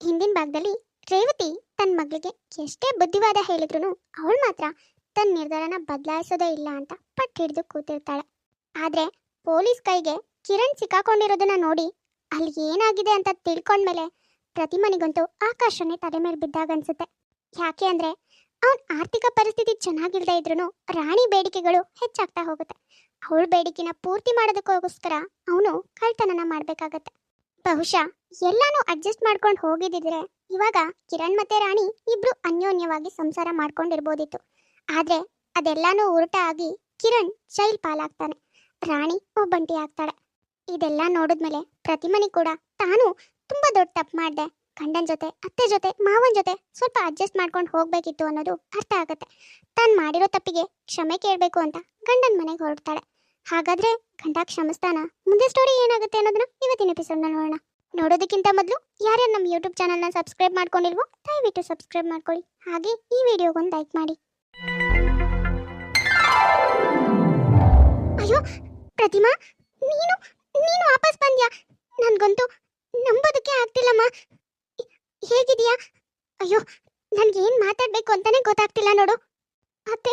ಹಿಂದಿನ ಭಾಗದಲ್ಲಿ ರೇವತಿ ತನ್ನ ಮಗಳಿಗೆ ಎಷ್ಟೇ ಬುದ್ಧಿವಾದ ಹೇಳಿದ್ರು ಅವಳು ಮಾತ್ರ ತನ್ನ ನಿರ್ಧಾರನ ಬದಲಾಯಿಸೋದೇ ಇಲ್ಲ ಅಂತ ಪಟ್ಟು ಹಿಡಿದು ಕೂತಿರ್ತಾಳೆ. ಆದ್ರೆ ಪೊಲೀಸ್ ಕೈಗೆ ಕಿರಣ್ ಸಿಕ್ಕಾಕೊಂಡಿರೋದನ್ನ ನೋಡಿ ಅಲ್ಲಿ ಏನಾಗಿದೆ ಅಂತ ತಿಳ್ಕೊಂಡ್ಮೇಲೆ ಪ್ರತಿಮನಿಗಂತೂ ಆಕಾಶನೇ ತಲೆ ಮೇಲೆ ಬಿದ್ದಾಗ ಅನ್ಸುತ್ತೆ. ಯಾಕೆ ಅಂದ್ರೆ ಅವನ್ ಆರ್ಥಿಕ ಪರಿಸ್ಥಿತಿ ಚೆನ್ನಾಗಿಲ್ಲದೆ ಇದ್ರೂ ರಾಣಿ ಬೇಡಿಕೆಗಳು ಹೆಚ್ಚಾಗ್ತಾ ಹೋಗುತ್ತೆ. ಅವಳ ಬೇಡಿಕೆನ ಪೂರ್ತಿ ಮಾಡೋದಕ್ಕೋಸ್ಕರ ಅವನು ಕಳ್ತನನ ಮಾಡ್ಬೇಕಾಗತ್ತೆ. ಬಹುಶಃ ಎಲ್ಲಾನು ಅಡ್ಜಸ್ಟ್ ಮಾಡ್ಕೊಂಡು ಹೋಗಿದ್ದಿದ್ರೆ ಇವಾಗ ಕಿರಣ್ ಮತ್ತೆ ರಾಣಿ ಇಬ್ರು ಅನ್ಯೋನ್ಯವಾಗಿ ಸಂಸಾರ ಮಾಡ್ಕೊಂಡಿರ್ಬೋದಿತ್ತು. ಆದ್ರೆ ಅದೆಲ್ಲಾನು ಉರುಟ ಆಗಿ ಕಿರಣ್ ಜೈಲ್ ಪಾಲಾಗ್ತಾನೆ. ರಾಣಿ ಒಬ್ಬಂಟಿ ಆಗ್ತಾಳೆ. ಇದೆಲ್ಲ ನೋಡಿದ್ಮೇಲೆ ಪ್ರತಿಮನಿ ಕೂಡ ತಾನು ತುಂಬಾ ದೊಡ್ಡ ತಪ್ಪು ಮಾಡಿದೆ. ಗಂಡನ ಜೊತೆ, ಅತ್ತೆ ಜೊತೆ, ಮಾವನ ಜೊತೆ ಸ್ವಲ್ಪ ಅಡ್ಜಸ್ಟ್ ಮಾಡ್ಕೊಂಡು ಹೋಗ್ಬೇಕಿತ್ತು ಅನ್ನೋದು ಅರ್ಥ ಆಗತ್ತೆ. ತಾನು ಮಾಡಿರೋ ತಪ್ಪಿಗೆ ಕ್ಷಮೆ ಕೇಳಬೇಕು ಅಂತ ಗಂಡನ ಮನೆಗೆ ಹೊರಡ್ತಾಳೆ. ಹಾಗಾದ್ರೆ ಗಂಡ ಕ್ಷಮಿಸ್ತಾನ? ಮುಂದೆ ಸ್ಟೋರಿ ಏನಾಗುತ್ತೆ ಅನ್ನೋದನ್ನ ಇವತ್ತಿನ ಎಪಿಸೋಡ್ನ ನೋಡೋಣ. ನೋಡೋದಕ್ಕಿಂತ ಮೊದಲು ಯಾರ್ಯಾರು ನಮ್ಮ ಯೂಟ್ಯೂಬ್ ಚಾನಲ್ನ ಸಬ್ಸ್ಕ್ರೈಬ್ ಮಾಡ್ಕೊಂಡಿಲ್ವೋ ದಯವಿಟ್ಟು ಸಬ್ಸ್ಕ್ರೈಬ್ ಮಾಡ್ಕೊಳ್ಳಿ. ಹಾಗೆ ಈ ವಿಡಿಯೋಗೊಂದು ಲೈಕ್ ಮಾಡಿ. ಅಯ್ಯೋ, ಪ್ರತಿಮಾ, ನೀನು ನೀನು ವಾಪಸ್ ಬಂದ್ಯಾ? ನನಗಂತೂ ನಂಬೋದಕ್ಕೆ ಆಗ್ತಿಲ್ಲಮ್ಮ. ಹೇಗಿದೆಯಾ ಅಯ್ಯೋ, ನನ್ಗೆ ಏನು ಮಾತಾಡ್ಬೇಕು ಅಂತಾನೆ ಗೊತ್ತಾಗ್ತಿಲ್ಲ ನೋಡು. ಅತ್ತೆ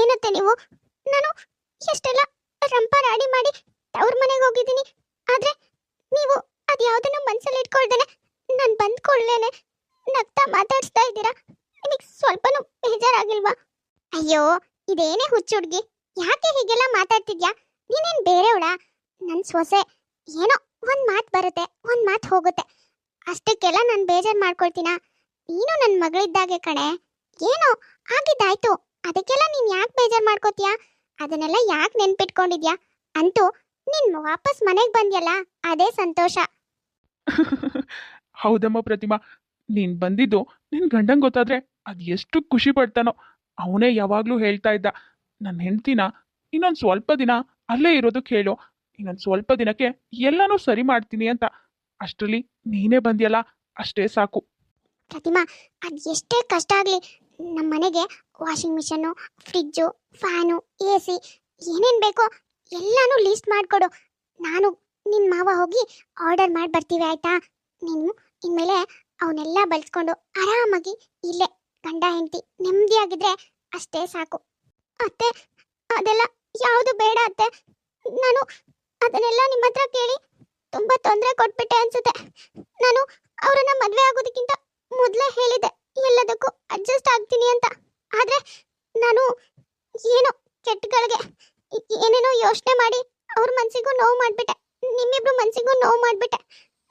ಏನತ್ತೆ ನೀವು? ನಾನು ಎಷ್ಟೆಲ್ಲ ರಂಪ ರಾಡಿ ಮಾಡಿ ತವ್ರ ಮನೆಗೆ ಹೋಗಿದ್ದೀನಿ. ಆದ್ರೆ ನೀವು ಅದ್ಯಾವುದನ್ನು ಮನ್ಸಲ್ಲಿ ಇಟ್ಕೊಳ್ದೇನೆ, ನಾನು ಬಂದ್ಕೊಳ್ಳೇನೆ ನಗ್ತಾ ಮಾತಾಡ್ಸ್ತಾ ಇದ್ದೀರಾ? ನಿಮಗೆ ಸ್ವಲ್ಪನೂ ಬೇಜಾರಾಗಿಲ್ವಾ? ಅಯ್ಯೋ, ಇದೇನೇ ಹುಚ್ಚು ಹುಡ್ಗಿ ಯಾಕೆ ಹೀಗೆಲ್ಲ ಮಾತಾಡ್ತಿದ್ಯಾ? ನೀನೇನ್ ಬೇರೆವಳ? ನನ್ ಸೊಸೆ ಏನೋ ಒಂದ್ ಮಾತು ಬರುತ್ತೆ, ಒಂದ್ ಮಾತು ಹೋಗುತ್ತೆ. ಅಷ್ಟಕ್ಕೆಲ್ಲ ನಾನು ಬೇಜಾರು ಮಾಡ್ಕೊಳ್ತೀನ? ನೀನು ನನ್ನ ಮಗಳಿದ್ದಾಗೆ ಕಣೆ. ಏನೋ, ಆಗಿದ್ದಾಯ್ತು. ಅದಕ್ಕೆಲ್ಲ ನೀನ್ ಯಾಕೆ ಬೇಜಾರು ಮಾಡ್ಕೋತೀಯಾ? ಅದನ್ನೆಲ್ಲ ಯಾಕೆ ನೆನ್ಪಿಟ್ಕೊಂಡಿದ್ಯಾ? ಅಂತೂ ನೀನ್ ವಾಪಸ್ ಮನೆಗೆ ಬಂದ್ಯಲ್ಲ ಅದೇ ಸಂತೋಷ. ಹೌದಮ್ಮ ಪ್ರತಿಮಾ ನೀನ್ ಬಂದಿದ್ದು ನಿನ್ ಗಂಡಂಗ್ ಗೊತ್ತಾದ್ರೆ ಅದ್ ಎಷ್ಟು ಖುಷಿ ಪಡ್ತಾನೋ ಅವನೇ ಯಾವಾಗ್ಲೂ ಹೇಳ್ತಾ ಇದ್ದ. ನನ್ನ ಹೆಂಡ್ತಿನ ಇನ್ನೊಂದ್ ಸ್ವಲ್ಪ ದಿನ ಅಲ್ಲೇ ಇರೋದು ಕೇಳು ಇನ್ನೊಂದ್ ಸ್ವಲ್ಪ ದಿನಕ್ಕೆ ಎಲ್ಲಾನು ಸರಿ ಮಾಡ್ತೀನಿ ಅಂತ. ಅಷ್ಟ್ರಲ್ಲಿ ನೀನೇ ಬಂದ್ಯಲ್ಲ ಅಷ್ಟೇ ಸಾಕು. ಪ್ರತಿಮಾ ಅದ್ ಎಷ್ಟೇ ಕಷ್ಟ ಆಗಲಿ ನಮ್ಮ ಮನೆಗೆ washing machine fridge fan A C ಏನೇನು ಬೇಕೋ ಎಲ್ಲನೂ ಲೀಸ್ಟ್ ಮಾಡಿಕೊಡು. ನಾನು ನಿನ್ನ ಮಾವ ಹೋಗಿ ಆರ್ಡರ್ ಮಾಡಿ ಬರ್ತೀವಿ, ಆಯಿತಾ? ನೀನು ಇನ್ಮೇಲೆ ಅವನ್ನೆಲ್ಲ ಬಳಸ್ಕೊಂಡು ಆರಾಮಾಗಿ ಇಲ್ಲೇ ಗಂಡ, ಹೆಂಡತಿ ನೆಮ್ಮದಿಯಾಗಿದ್ರೆ ಅಷ್ಟೇ ಸಾಕು. ಅತ್ತೆ, ಅದೆಲ್ಲ ಯಾವುದು ಬೇಡ ಅತ್ತೆ. ನಾನು ಅದನ್ನೆಲ್ಲ ನಿಮ್ಮ ಹತ್ರ ಕೇಳಿ ತುಂಬ ತೊಂದರೆ ಕೊಟ್ಬಿಟ್ಟೆ ಅನ್ಸುತ್ತೆ. ನಾನು ಅವರನ್ನ ಮದುವೆ ಆಗೋದಕ್ಕಿಂತ ಮೊದಲೇ ಹೇಳಿದೆ ಎಲ್ಲದಕ್ಕೂ ಅಡ್ಜಸ್ಟ್ ಆಗ್ತೀನಿ ಅಂತ. ಆದರೆ ನಾನು ಏನು ಕೆಟ್ಟಗಳಿಗೆ ಏನೇನೋ ಯೋಚನೆ ಮಾಡಿ ಅವ್ರ ಮನಸ್ಸಿಗೂ ನೋವು ಮಾಡಿಬಿಟ್ಟೆ. ನಿಮ್ಮಿಬ್ರು ಮನಸ್ಸಿಗೂ ನೋವು ಮಾಡಿಬಿಟ್ಟೆ.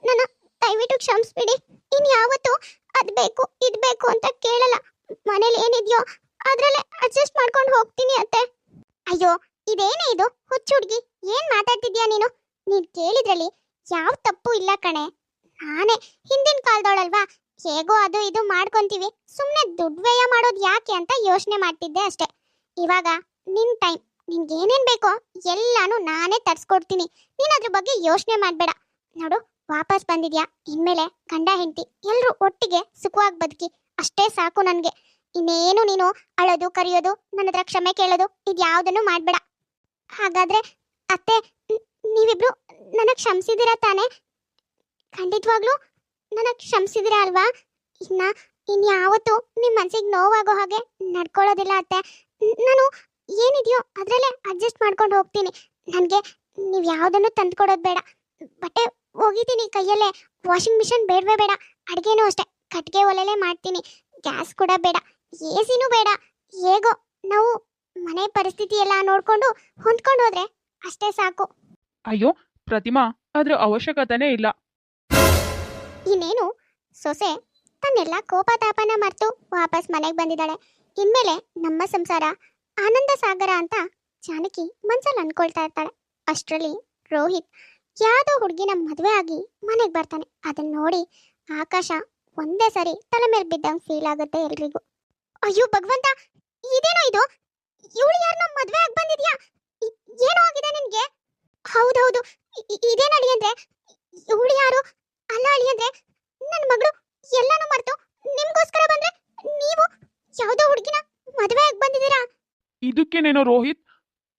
ನನ್ನ ದಯವಿಟ್ಟು ಕ್ಷಮಿಸ್ಬಿಡಿ. ಇನ್ನು ಯಾವತ್ತೂ ಅದು ಬೇಕು, ಇದು ಬೇಕು ಅಂತ ಕೇಳಲ್ಲ. ಮನೇಲಿ ಏನಿದೆಯೋ ಅದರಲ್ಲೇ ಅಡ್ಜಸ್ಟ್ ಮಾಡ್ಕೊಂಡು ಹೋಗ್ತೀನಿ ಅತ್ತೆ. ಅಯ್ಯೋ, ಇದೇನೇ ಇದು? ಹುಚ್ಚು ಹುಡುಗಿ, ಏನು ಮಾತಾಡ್ತಿದ್ಯಾ ನೀನು? ನೀನು ಕೇಳಿದ್ರಲ್ಲಿ ಯಾವ ತಪ್ಪು ಇಲ್ಲ ಕಣೆ. ನಾನೇ ಹಿಂದಿನ ಕಾಲದವಳಲ್ವಾ? ಹೇಗೋ ಅದು ಇದು ಮಾಡ್ಕೊಂತೀವಿ. ಸುಮ್ಮನೆ ದುಡ್ಡು ವ್ಯಯ ಮಾಡೋದು ಯಾಕೆ ಅಂತ ಯೋಚನೆ ಮಾಡ್ತಿದ್ದೆ ಅಷ್ಟೇ. ಇವಾಗ ನಿನ್ ಟೈಮ್, ನಿನ್ಗೆ ಏನೇನ್ ಬೇಕೋ ಎಲ್ಲಾನು ನಾನೇ ತರ್ಸ್ಕೊಡ್ತೀನಿ. ನೀನ್ ಅದ್ರ ಬಗ್ಗೆ ಯೋಚನೆ ಮಾಡ್ಬೇಡ. ನೋಡು, ವಾಪಸ್ ಬಂದಿದ್ಯಾ? ಇನ್ಮೇಲೆ ಗಂಡ, ಹೆಂಡತಿ ಎಲ್ಲರೂ ಒಟ್ಟಿಗೆ ಸುಖವಾಗಿ ಬದುಕಿ, ಅಷ್ಟೇ ಸಾಕು ನನಗೆ. ಇನ್ನೇನು ನೀನು ಅಳೋದು, ಕರೆಯೋದು ನನ್ನ ಹತ್ರ ಕ್ಷಮೆ ಕೇಳೋದು, ಇದ್ಯಾವುದನ್ನು ಮಾಡಬೇಡ. ಹಾಗಾದ್ರೆ ಅತ್ತೆ, ನೀವಿಬ್ರು ನನಗೆ ಕ್ಷಮಿಸಿದಿರ ತಾನೇ? ಖಂಡಿತವಾಗ್ಲೂ ನನಗೆ ಕ್ಷಮಿಸಿದಿರ ಅಲ್ವಾ? ಇನ್ನ ಇನ್ಯಾವತ್ತೂ ನಿಮ್ಮ ಮನಸ್ಸಿಗೆ ನೋವಾಗೋ ಹಾಗೆ ನಡ್ಕೊಳ್ಳೋದಿಲ್ಲ ಅತ್ತೆ. ನಾನು ಏನಿದೆಯೋ ಅದರಲ್ಲೇ ಅಡ್ಜಸ್ಟ್ ಮಾಡ್ಕೊಂಡು ಹೋಗ್ತೀನಿ. ನನಗೆ ನೀವು ಯಾವುದನ್ನು ತಂದ್ಕೊಡೋದು ಬೇಡ. ಬಟ್ಟೆ ಒಗಿತೀನಿ ಕೈಯಲ್ಲೇ. ವಾಷಿಂಗ್ ಮಿಷಿನ್ ಬೇಡವೇ ಬೇಡ. ಅಡುಗೆನೂ ಅಷ್ಟೇ. ಕಟ್ಟಿಗೆ ಒಲೆಲೇ ಮಾಡ್ತೀನಿ. ಗ್ಯಾಸ್ ಕೂಡ ಬೇಡ. ಎ ಸಿನೂ ಬೇಡ. ಹೇಗೋ ನಾವು ಮನೆ ಪರಿಸ್ಥಿತಿ ಎಲ್ಲ ನೋಡ್ಕೊಂಡು ಹೊಂದ್ಕೊಂಡು ಹೋದ್ರೆ ಅಷ್ಟೇ ಸಾಕು. ಅಯ್ಯೋ, ಪ್ರತಿಮಾ, ಅದ್ರ ಅವಶ್ಯಕತೆನೇ ಇಲ್ಲ. ಇನ್ನೇನು? ಸೊಸೆ, ತನ್ನೆಲ್ಲ ಕೋಪ ತಾಪನ ಮರೆತು ವಾಪಸ್ ಮನೆಗೆ ಬಂದಿದ್ದಾಳೆ. ಇನ್ಮೇಲೆ ನಮ್ಮ ಸಂಸಾರ ಆನಂದ ಸಾಗರ ಅಂತ ಜಾನಕಿ ಮನ್ಸಲ್ಲಿ ಅನ್ಕೊಳ್ತಾ ಇರ್ತಾಳೆ. ಅಷ್ಟರಲ್ಲಿ ರೋಹಿತ್ ಯಾವುದೋ ಹುಡುಗಿನ ಮದುವೆ ಆಗಿ ಮನೆಗೆ ಬರ್ತಾನೆ. ಅದನ್ನ ನೋಡಿ ಆಕಾಶ ಒಂದೇ ಸರಿ ತಲೆ ಮೇಲೆ ಬಿದ್ದಂಗೆ ಫೀಲ್ ಆಗುತ್ತೆ ಎಲ್ರಿಗೂ. ಅಯ್ಯೋ ಭಗವಂತ, ಇದೇನೋ ಇದು? ಇವಳು ಯಾರನ್ನ ಮದುವೆ ಆಗಿ ಬಂದಿದ್ಯಾ? ಏನೋ ಆಗಿದೆ ನಿನಗೆ? ಹೌದೌದು ಇದೇನಡಿ ಅಂದ್ರೆ ಇವಳು ಯಾರು? ಅಲ್ಲ ಅಳಿ ಅಂದ್ರೆ ನನ್ನ ಮಗಳು ಎಲ್ಲಾನು ಮರ್ತು ನಿಮ್ಗೋಸ್ಕರ ಬಂದ್ರೆ ನೀವು ಯಾವ್ದೋ ಹುಡುಗಿನ ಮದುವೆ ಆಗಿ ಬಂದಿದ್ದೀರಾ? ಇದಕ್ಕೇನೇನೋ ರೋಹಿತ್?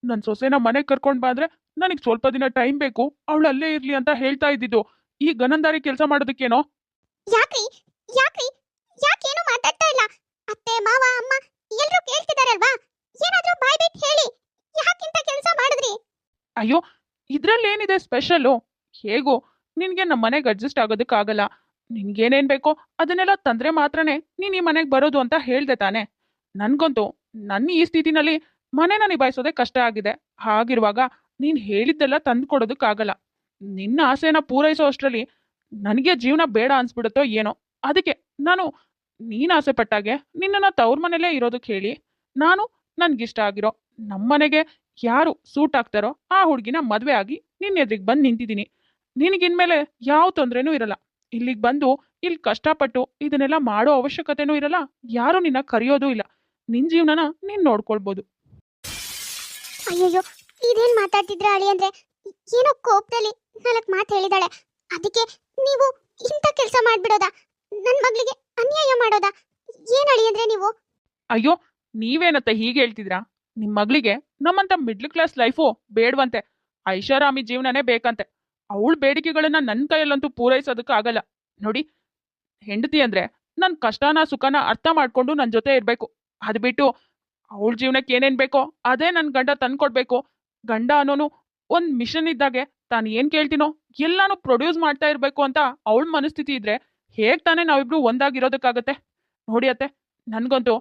ನನ್ನ ಸೊಸೆನ ಮನೆ ಕರ್ಕೊಂಡ್ ಬಂದ್ರೆ ನನಗೆ ಸ್ವಲ್ಪ ದಿನ ಟೈಮ್ ಬೇಕು ಅವಳು ಅಲ್ಲೇ ಇರ್ಲಿ ಅಂತ ಹೇಳ್ತಾ ಇದ್ದಿದ್ದು. ಈ ಗನಂದಾರಿ ಕೆಲಸ ಮಾಡೋದಕ್ಕೇನೋ? ಯಾಕ್ರಿ? ಯಾಕ್ರಿ? ಯಾಕೇನು ಮಾತಾಡ್ತಾ ಇಲ್ಲ? ಅತ್ತೆ ಮಾವ ಅಮ್ಮ ಎಲ್ರೂ ಕೇಳ್ತಿದಾರಲ್ವಾ? ಏನಾದ್ರೂ ಬಾಯ್ ಬಿಟ್ಟು ಹೇಳಿ ಯಾಕಿಂತ ಕೆಲಸ ಮಾಡಿದ್ರಿ? ಅಯ್ಯೋ ಇದ್ರಲ್ಲೇನಿದೆ ಸ್ಪೆಷಲ್ಲು ಹೇಗೋ? ನಿನಗೆ ನಮ್ಮ ಮನೆಗೆ ಅಡ್ಜಸ್ಟ್ ಆಗೋದಕ್ಕಾಗಲ್ಲ. ನಿನ್ಗೇನೇನು ಬೇಕೋ ಅದನ್ನೆಲ್ಲ ತಂದ್ರೆ ಮಾತ್ರನೇ ನೀನು ಈ ಮನೆಗೆ ಬರೋದು ಅಂತ ಹೇಳ್ದೆ ತಾನೆ. ನನಗಂತೂ ನನ್ನ ಈ ಸ್ಥಿತಿನಲ್ಲಿ ಮನೆನ ನಿಭಾಯಿಸೋದೇ ಕಷ್ಟ ಆಗಿದೆ. ಹಾಗಿರುವಾಗ ನೀನು ಹೇಳಿದ್ದೆಲ್ಲ ತಂದು ಕೊಡೋದಕ್ಕಾಗಲ್ಲ ನಿನ್ನ ಆಸೆನ ಪೂರೈಸೋ ಅಷ್ಟರಲ್ಲಿ ನನಗೆ ಜೀವನ ಬೇಡ ಅನ್ಸ್ಬಿಡುತ್ತೋ ಏನೋ. ಅದಕ್ಕೆ ನಾನು, ನೀನು ಆಸೆ ಪಟ್ಟಾಗೆ ನಿನ್ನನ್ನು ತವ್ರ ಮನೇಲೇ ಇರೋದಕ್ಕೆ ಹೇಳಿ. ನಾನು ನನಗಿಷ್ಟ ಆಗಿರೋ ನಮ್ಮನೆಗೆ ಯಾರು ಸೂಟ್ ಆಗ್ತಾರೋ ಆ ಹುಡುಗಿನ ಮದುವೆ ಆಗಿ ನಿನ್ನ ಎದುರಿಗೆ ಬಂದು ನಿಂತಿದ್ದೀನಿ. ನಿನಗಿನ್ಮೇಲೆ ಯಾವ ತೊಂದರೆನೂ ಇರಲ್ಲ. ಇಲ್ಲಿಗೆ ಬಂದು ಇಲ್ಲಿ ಕಷ್ಟಪಟ್ಟು ಇದನ್ನೆಲ್ಲ ಮಾಡೋ ಅವಶ್ಯಕತೆನೂ ಇರಲ್ಲ. ಯಾರು ನಿನ್ನ ಕರೆಯೋದು ಇಲ್ಲ. ನಿನ್ ಜೀವನನ ನೀನ್ ನೋಡ್ಕೊಳ್ಬೋದು. ಅಯ್ಯಯ್ಯೋ ಇದೇನ್ ಮಾತಾಡ್ತಿದ್ರ ಅಳಿ ಅಂದ್ರೆ? ಏನೋ ಕೋಪದಲ್ಲಿ ನಾಲ್ಕು ಮಾತು ಹೇಳಿದಾಳೆ. ಅದಕ್ಕೆ ನೀವು ಇಂಥ ಕೆಲಸ ಮಾಡ್ಬಿಡೋದಾ? ನನ್ನ ಮಗಳಿಗೆ ಅನ್ಯಾಯ ಮಾಡೋದಾ? ಏನ್ ಅಳಿ ಅಂದ್ರೆ ನೀವು? ಅಯ್ಯೋ ನೀವೇನತ್ತ ಹೀಗೆ ಹೇಳ್ತಿದ್ರಾ? ನಿಮ್ಮ ಮಗಳಿಗೆ ನಮ್ಮಂತ ಮಿಡ್ಲ್ ಕ್ಲಾಸ್ ಲೈಫು ಬೇಡವಂತೆ. ಐಷಾರಾಮಿ ಜೀವನನೇ ಬೇಕಂತೆ. ಅವಳ ಬೇಡಿಕೆಗಳನ್ನ ನನ್ನ ಕೈಯಲ್ಲಂತೂ ಪೂರೈಸೋದಕ್ಕಾಗಲ್ಲ ನೋಡಿ, ಹೆಂಡತಿ ಅಂದ್ರೆ ನನ್ನ ಕಷ್ಟನ, ಸುಖನ ಅರ್ಥ ಮಾಡ್ಕೊಂಡು ನನ್ನ ಜೊತೆ ಇರಬೇಕು. ಅದು ಬಿಟ್ಟು ಅವಳ ಜೀವನಕ್ಕೆ ಏನೇನ್ ಬೇಕೋ ಅದೇ ನನ್ನ ಗಂಡ ತಂದ್ಕೊಡ್ಬೇಕು. ಗಂಡ ಅನ್ನೋನು ಒಂದು ಮಿಷನ್ ಇದ್ದಾಗೆ ತಾನು ಏನು ಕೇಳ್ತೀನೋ ಎಲ್ಲಾನು ಪ್ರೊಡ್ಯೂಸ್ ಮಾಡ್ತಾ ಇರಬೇಕು ಅಂತ ಅವಳ ಮನಸ್ಥಿತಿ ಇದ್ರೆ ಹೇಗೆ ತಾನೇ ನಾವಿಬ್ರು ಒಂದಾಗಿರೋದಕ್ಕಾಗತ್ತೆ? ನೋಡಿ ಅತ್ತೆ, ನನಗಂತೂ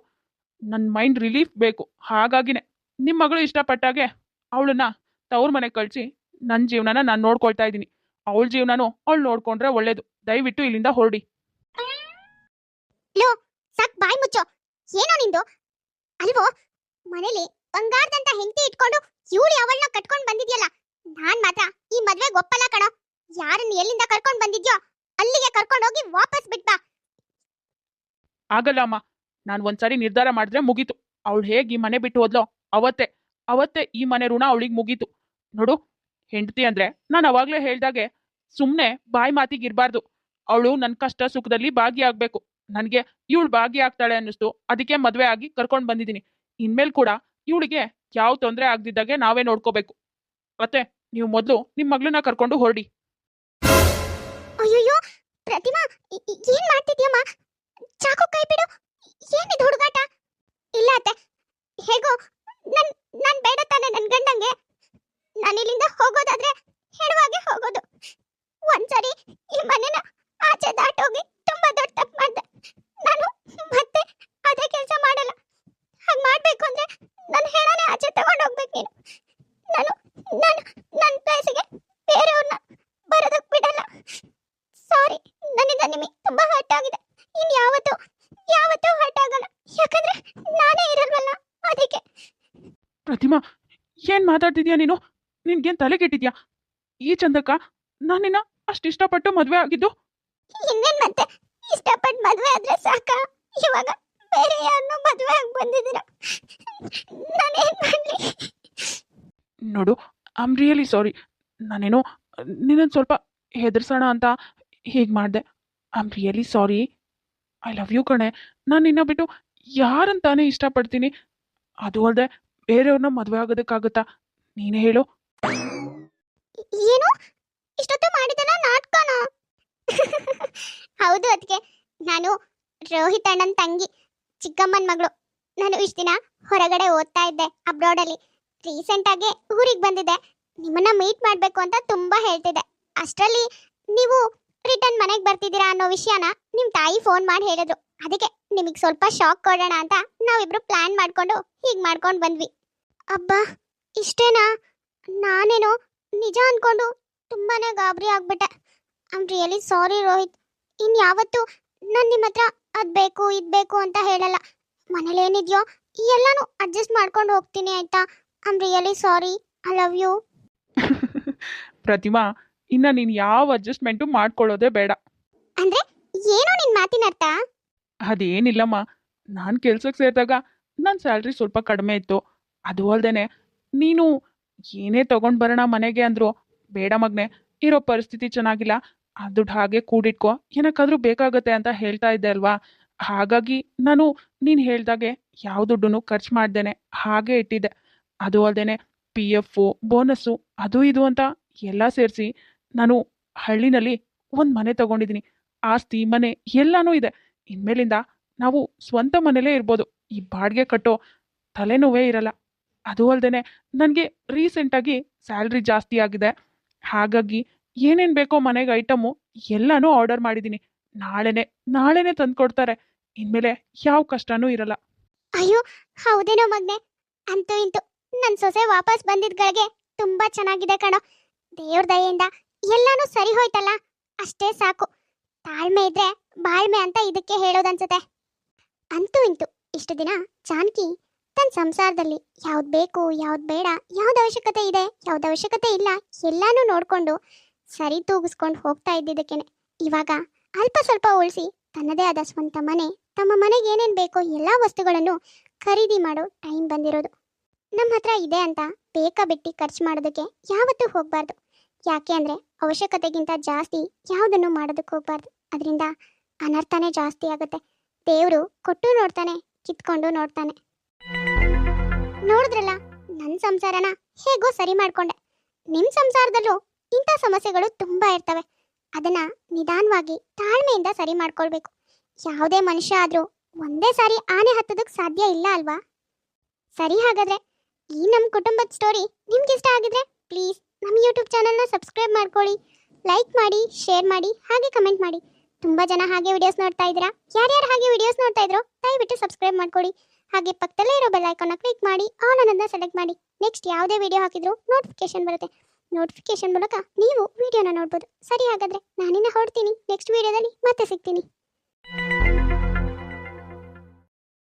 ನನ್ನ ಮೈಂಡ್ ರಿಲೀಫ್ ಬೇಕು. ಹಾಗಾಗಿನೇ ನಿಮ್ಮ ಮಗಳು ಇಷ್ಟಪಟ್ಟಾಗೆ ಅವಳನ್ನ ತವ್ರ ಮನೆಗೆ ಕಳಿಸಿ ನನ್ನ ಜೀವನನ ನಾನು ನೋಡ್ಕೊಳ್ತಾ ಇದ್ದೀನಿ. ಅವಳ ಜೀವನನೂ ಅವಳು ನೋಡ್ಕೊಂಡ್ರೆ ಒಳ್ಳೇದು. ದಯವಿಟ್ಟು ಇಲ್ಲಿಂದ ಹೊರಡಿ. ಲೋ ಸಾಕ್ ಬಾಯ್ ಮುಚ್ಚೋ. ಏನೋ ನಿಂದು? ಅಲ್ವೋ ಮನೇಲಿ ಬಂಗಾರದಂತ ಹೆಂಡತಿ ಇಟ್ಕೊಂಡು ಇವಳು ಅವಳನ್ನ ಕಟ್ಕೊಂಡ್ ಬಂದಿದ್ಯಲ್ಲ? ನಾನ್ ಮಾತ್ರ ಈ ಮದ್ವೆಗೆ ಒಪ್ಪಲ್ಲ ಕಣೋ. ಯಾರನ್ನ ಎಲ್ಲಿಂದ ಕರ್ಕೊಂಡ್ ಬಂದಿದ್ಯೋ ಅಲ್ಲಿಗೆ ಕರ್ಕೊಂಡು ಹೋಗಿ ವಾಪಸ್ ಬಿಟ್ಬಾ ಆಗಲ್ಲ ಅಮ್ಮ. ನಾನು ಒಂದ್ಸರಿ ನಿರ್ಧಾರ ಮಾಡಿದ್ರೆ ಮುಗೀತು. ಅವಳು ಹೇಗೆ ಈ ಮನೆ ಬಿಟ್ಟು ಹೋದ್ಲೋ ಅವತ್ತೆ ಅವತ್ತೆ ಈ ಮನೆ ಋಣ ಅವಳಿಗೆ ಮುಗೀತು. ನೋಡು ಹೆಂಡತಿ ಅಂದ್ರೆ ನಾನು ಅವಾಗ್ಲೇ ಹೇಳ್ದಾಗೆ ಸುಮ್ಮನೆ ಬಾಯಿ ಮಾತಿಗಿರ್ಬಾರ್ದು ಅವಳು ನನ್ನ ಕಷ್ಟ ಸುಖದಲ್ಲಿ ಭಾಗಿಯಾಗಬೇಕು ನನಗೆ ಇವಳು ಭಾಗಿಯಾಗ್ತಾಳೆ ಅನ್ನಿಸ್ತು. ಅದಕ್ಕೆ ಮದುವೆ ಆಗಿ ಕರ್ಕೊಂಡು ಬಂದಿದ್ದೀನಿ ಇನ್ಮೇಲೆ ಕೂಡ ಇವಳಿಗೆ ಯಾವ ತೊಂದರೆ ಆಗದಿದ್ದಾಗೆ ನಾವೇ ನೋಡ್ಕೋಬೇಕು. ಮತ್ತೆ ನೀವು ಮೊದಲು ನಿಮ್ಮ ಮಗಳನ್ನ ಕರ್ಕೊಂಡು ಹೊರಡಿ. ಅಯ್ಯೋ ಪ್ರತಿಮಾ ಏನ್ ಮಾಡ್ತಿದ್ಯಮ್ಮ? ಚಾಕು ಕೈ ಬಿಡು. ಏನಿದು ಹುಡುಗಾಟ? ಇಲ್ಲ ಅತ್ತೆ. ಹೇಗೋ, ನನ್, ನಾನ್ ಬೇಡ ತಾನೆ ನನ್ ಗಂಡಂಗೆ. ನಾನು ಇಲ್ಲಿಂದ ಹೋಗೋದಾದ್ರೆ ಹೇಳುವಾಗೆ ಹೋಗೋದು. ಒಂದ್ಸರಿ ಈ ಮನೆನ ಆಚೆ ದಾಟೋಗಿ ತುಂಬಾ ದೊಡ್ಡ ತಪ್ಪು ಮಾಡ್ದೆ. ನಾನು ಮತ್ತೆ ಅದೇ ಕೆಲಸ ಮಾಡಲ್ಲ. ಹಾಗೆ ಮಾಡಬೇಕು ಅಂದ್ರೆ ನನ್ನ ಹೆಣನೇ ಆಚೆ ತಗೊಂಡು ಹೋಗ್ಬೇಕು ನೀನು, ನಾನು ನಾನು ನನ್ನ ಪ್ಲೇಸಿಗೆ ಬೇರೆಯವ್ರನ್ನ ಬರೋದಕ್ಕೆ ಬಿಡಲ್ಲ. ಸಾರಿ ನನ್ನಿಂದ ನಿಮಗೆ ತುಂಬಾ ಹರ್ಟ್ ಆಗಿದೆ. ಇನ್ ಯಾವತ್ತೂ ಯಾವತ್ತೂ ಹರ್ಟ್ ಆಗಲ್ಲ. ಯಾಕಂದ್ರೆ ನಾನೇ ಇರಲ್ವಲ್ಲ ಅದಕ್ಕೆ. ಪ್ರತಿಮಾ, ಏನ್ ಮಾತಾಡ್ತಿದ್ಯಾ ನೀನು? ನಿನ್ಗೇನ್ ತಲೆ ಕೆಟ್ಟಿದ್ಯಾ? ಈ ಚಂದಕ್ಕ ನಾನಿನ್ನ ಅಷ್ಟು ಇಷ್ಟಪಟ್ಟು ಮದ್ವೆ ಆಗಿದ್ದು? ಇನ್ನೇನ್ ಮತ್ತೆ? ಇಷ್ಟಪಟ್ಟು ಮದ್ವೆ ಆದ್ರೆ ಸಾಕ? ಇವಾಗ ಬೇರೆ ಯಾರನ್ನೋ ಮದ್ವೆ ಆಗಿ ಬಂದಿದ್ದೀರ? ನಾನೇನ್ ಮಾಡ್ಲಿ? ನೋಡು ಐ ಆಮ್ ರಿಯಲಿ ಸಾರಿ ನಾನೇನು ನಿನ್ನ ಸ್ವಲ್ಪ ಹೆದರ್ಸೋಣ ಅಂತ ಹೀಗೆ ಮಾಡಿದೆ. I am really sorry I love you ಕಣೆ. ನಾನು ನಿನ್ನ ಬಿಟ್ಟು ಯಾರಂತಾನೆ ಇಷ್ಟಪಡ್ತೀನಿ. ಅದು ಅಲ್ಲದೆ ಬೇರೆಯವ್ರನ್ನ ಮದುವೆ ಆಗೋದಕ್ಕಾಗುತ್ತಾ? ನೀನೇ ಹೇಳು. ಏನು? ಇಷ್ಟೊತ್ತು ಮಾಡಿದನ ನಾಟಕನ? ಹೌದು ಅದಕ್ಕೆ ನಾನು ರೋಹಿತ್ ಅಣ್ಣನ ತಂಗಿ, ಚಿಕ್ಕಮ್ಮನ ಮಗಳು. ನಾನು ಇಷ್ಟ ದಿನ ಹೊರಗಡೆ ಓದ್ತಾ ಇದ್ದೆ ಅಬ್ರಾಡಲ್ಲಿ. ರೀಸೆಂಟ್ ಆಗಿ ಊರಿಗೆ ಬಂದಿದ್ದೆ. ನಿಮ್ಮನ್ನ ಮೀಟ್ ಮಾಡಬೇಕು ಅಂತ ತುಂಬಾ ಹೇಳ್ತಿದ್ದೆ. ಅಷ್ಟರಲ್ಲಿ ನೀವು ರಿಟರ್ನ್ ಮನೆಗೆ ಬರ್ತಿದ್ದೀರಾ ಅನ್ನೋ ವಿಷಯನ ನಿಮ್ಮ ತಾಯಿ ಫೋನ್ ಮಾಡಿ ಹೇಳಿದ್ರು. ಅದಕ್ಕೆ ನಿಮಗೆ ಸ್ವಲ್ಪ ಶಾಕ್ ಕೊಡೋಣ ಅಂತ ನಾವಿಬ್ರು ಪ್ಲಾನ್ ಮಾಡ್ಕೊಂಡು ಹೀಗೆ ಮಾಡ್ಕೊಂಡು ಬಂದ್ವಿ. ಅಬ್ಬಾ, ಇಷ್ಟೇನಾ? ನಾನೇನೋ ನಿಜ ಅನ್ಕೊಂಡು ತುಂಬಾನೇ ಗಾಬರಿ ಆಗ್ಬಿಟ್ಟೆ. I am really sorry Rohit ಇನ್ ಯಾವತ್ತು ನಾನು ನಿಮ್ಮ ಹತ್ರ ಅದ್ ಬೇಕು ಇದ್ ಬೇಕು ಅಂತ ಹೇಳಲ್ಲ. ಮನೇಲಿ ಏನಿದ್ಯೋ ಎಲ್ಲಾನು ಅಡ್ಜಸ್ಟ್ ಮಾಡ್ಕೊಂಡು ಹೋಗ್ತೀನಿ ಆಯ್ತಾ? I am really sorry I love you Pratima ಇನ್ನು ನೀನು ಯಾವ ಅಡ್ಜಸ್ಟ್ಮೆಂಟು ಮಾಡ್ಕೊಳ್ಳೋದೇ ಬೇಡ. ಅಂದ್ರೆ ಏನೋ ನಿನ್ ಮಾತಿನ ಅರ್ಥ? ಅದೇನಿಲ್ಲಮ್ಮ. ನಾನು ಕೆಲ್ಸಕ್ಕೆ ಸೇರಿದಾಗ ನನ್ನ ಸ್ಯಾಲ್ರಿ ಸ್ವಲ್ಪ ಕಡಿಮೆ ಇತ್ತು. ಅದು ಅಲ್ದೇನೆ ನೀನು ಏನೇ ತಗೊಂಡು ಬರೋಣ ಮನೆಗೆ ಅಂದ್ರು, ಬೇಡ ಮಗ್ನೆ, ಇರೋ ಪರಿಸ್ಥಿತಿ ಚೆನ್ನಾಗಿಲ್ಲ, ಆ ದುಡ್ಡು ಹಾಗೆ ಕೂಡಿಟ್ಕೋ ಏನಕ್ಕಾದ್ರೂ ಬೇಕಾಗತ್ತೆ ಅಂತ ಹೇಳ್ತಾ ಇದ್ದೆ ಅಲ್ವಾ? ಹಾಗಾಗಿ ನಾನು, ನೀನು ಹೇಳ್ದಾಗೆ ಯಾವ ದುಡ್ಡನ್ನು ಖರ್ಚು ಮಾಡ್ದೇನೆ, ಹಾಗೆ ಇಟ್ಟಿದ್ದೆ. ಅದು ಅಲ್ದೇನೆ ಪಿ ಎಫು ಬೋನಸ್ಸು, ಅದು ಇದು ಅಂತ ಎಲ್ಲ ಸೇರಿಸಿ ನಾನು ಹಳ್ಳಿನಲ್ಲಿ ಒಂದು ಮನೆ ತಗೊಂಡಿದ್ದೀನಿ ಆಸ್ತಿ, ಮನೆ ಎಲ್ಲನೂ ಇದೆ. ಇನ್ಮೇಲಿಂದ ನಾವು ಸ್ವಂತ ಮನೇಲೇ ಇರ್ಬೋದು. ಈ ಬಾಡಿಗೆ ಕಟ್ಟೋ ತಲೆನೋವೇ ಇರಲ್ಲ. ಅದು ಅಲ್ಲದೆ ನನಗೆ ರೀಸೆಂಟಾಗಿ ಸ್ಯಾಲ್ರಿ ಜಾಸ್ತಿ ಆಗಿದೆ. ಹಾಗಾಗಿ ಏನೇನು ಬೇಕೋ ಮನೆಗೆ ಐಟಮು ಎಲ್ಲನೂ ಆರ್ಡರ್ ಮಾಡಿದ್ದೀನಿ ನಾಳೆನೆ ನಾಳೆನೆ ತಂದು ಕೊಡ್ತಾರೆ ಇನ್ಮೇಲೆ ಯಾವ ಕಷ್ಟನೂ ಇರಲ್ಲ. ಅಯ್ಯೋ, ಹೌದೇನೋ ಮಗ್ನೆ. ಅಂತೂ ಇಂತೂ ನನ್ನ ಸೊಸೆ ವಾಪಸ್ ಬಂದಿದ್ಗಳಿಗೆ ತುಂಬಾ ಚೆನ್ನಾಗಿದೆ ಕಣೋ. ದೇವ್ರ ದಯೆಯಿಂದ ಎಲ್ಲಾನು ಸರಿ ಹೋಯ್ತಲ್ಲ? ಅಷ್ಟೇ ಸಾಕು. ತಾಳ್ಮೆ ಇದ್ರೆ ಬಾಳ್ಮೆ ಅಂತ ಇದಕ್ಕೆ ಹೇಳೋದನ್ಸುತ್ತೆ. ಅಂತೂ ಇಂತೂ ಇಷ್ಟು ದಿನ ಜಾನಕಿ ತನ್ನ ಸಂಸಾರದಲ್ಲಿ ಯಾವ್ದು ಬೇಕು, ಯಾವ್ದು ಬೇಡ, ಯಾವ್ದು ಅವಶ್ಯಕತೆ ಇದೆ, ಯಾವ್ದು ಅವಶ್ಯಕತೆ ಇಲ್ಲ, ಎಲ್ಲಾನು ನೋಡ್ಕೊಂಡು ಸರಿ ತೂಗಿಸ್ಕೊಂಡು ಹೋಗ್ತಾ ಇದ್ದಿದ್ದಕ್ಕೇನೆ. ಇವಾಗ ಅಲ್ಪ ಸ್ವಲ್ಪ ಉಳಿಸಿ ತನ್ನದೇ ಆದ ಸ್ವಂತ ಮನೆ, ತಮ್ಮ ಮನೆಗೆ ಏನೇನು ಬೇಕೋ ಎಲ್ಲ ವಸ್ತುಗಳನ್ನು ಖರೀದಿ ಮಾಡೋ ಟೈಮ್ ಬಂದಿರೋದು. ನಮ್ಮ ಹತ್ರ ಇದೆ ಅಂತ ಬೇಕಾ ಬಿಟ್ಟು ಖರ್ಚು ಮಾಡೋದಕ್ಕೆ ಯಾವತ್ತೂ ಹೋಗಬಾರ್ದು. ಯಾಕೆ ಅಂದರೆ ಅವಶ್ಯಕತೆಗಿಂತ ಜಾಸ್ತಿ ಯಾವುದನ್ನು ಮಾಡೋದಕ್ಕೆ ಹೋಗ್ಬಾರ್ದು. ಅದರಿಂದ ಅನರ್ಥನೇ ಜಾಸ್ತಿ ಆಗುತ್ತೆ. ದೇವರು ಕೊಟ್ಟು ನೋಡ್ತಾನೆ, ಕಿತ್ಕೊಂಡು ನೋಡ್ತಾನೆ. ನೋಡಿದ್ರಲ್ಲ? ನನ್ನ ಸಂಸಾರನ ಹೇಗೋ ಸರಿ ಮಾಡ್ಕೊಂಡೆ. ನಿಮ್ಮ ಸಂಸಾರದಲ್ಲೂ ಇಂಥ ಸಮಸ್ಯೆಗಳು ತುಂಬ ಇರ್ತವೆ. ಅದನ್ನ ನಿಧಾನವಾಗಿ ತಾಳ್ಮೆಯಿಂದ ಸರಿ ಮಾಡ್ಕೊಳ್ಬೇಕು. ಯಾವುದೇ ಮನುಷ್ಯ ಆದರೂ ಒಂದೇ ಸಾರಿ ಆನೆ ಹತ್ತೋದಕ್ಕೆ ಸಾಧ್ಯ ಇಲ್ಲ ಅಲ್ವಾ? ಸರಿ ಹಾಗಾದ್ರೆ, ಈ ನಮ್ಮ ಕುಟುಂಬದ ಸ್ಟೋರಿ ನಿಮ್ಗೆ ಇಷ್ಟ ಆಗಿದ್ರೆ ಪ್ಲೀಸ್ ನಮ್ಮ ಯೂಟ್ಯೂಬ್ ಚಾನಲ್ನ ಸಬ್ಸ್ಕ್ರೈಬ್ ಮಾಡ್ಕೊಳ್ಳಿ. ಲೈಕ್ ಮಾಡಿ ಶೇರ್ ಮಾಡಿ, ಹಾಗೆ ಕಮೆಂಟ್ ಮಾಡಿ. ತುಂಬ ಜನ ಹಾಗೆ ವಿಡಿಯೋಸ್ ನೋಡ್ತಾ ಇದ್ದೀರಾ? ಯಾರ್ಯಾರು ಹಾಗೆ ವಿಡಿಯೋಸ್ ನೋಡ್ತಾ ಇದ್ರೋ, ದಯವಿಟ್ಟು ಸಬ್ಸ್ಕ್ರೈಬ್ ಮಾಡ್ಕೊಳ್ಳಿ. ಹಾಗೆ ಪಕ್ಕದಲ್ಲೇ ಇರೋ ಬೆಲ್ ಐಕಾನ್ನ ಕ್ಲಿಕ್ ಮಾಡಿ ಆಲ್ ಅನ್ನೋದನ್ನ ಸೆಲೆಕ್ಟ್ ಮಾಡಿ. ನೆಕ್ಸ್ಟ್ ಯಾವುದೇ ವಿಡಿಯೋ ಹಾಕಿದ್ರು ನೋಟಿಫಿಕೇಶನ್ ಬರುತ್ತೆ. ನೋಟಿಫಿಕೇಶನ್ ಮೂಲಕ ನೀವು ವಿಡಿಯೋನ ನೋಡ್ಬೋದು. ಸರಿ ಹಾಗಾದ್ರೆ ನಾನಿನ್ನ ಹೊರಡ್ತೀನಿ. ನೆಕ್ಸ್ಟ್ ವಿಡಿಯೋದಲ್ಲಿ ಮತ್ತೆ ಸಿಗ್ತೀನಿ.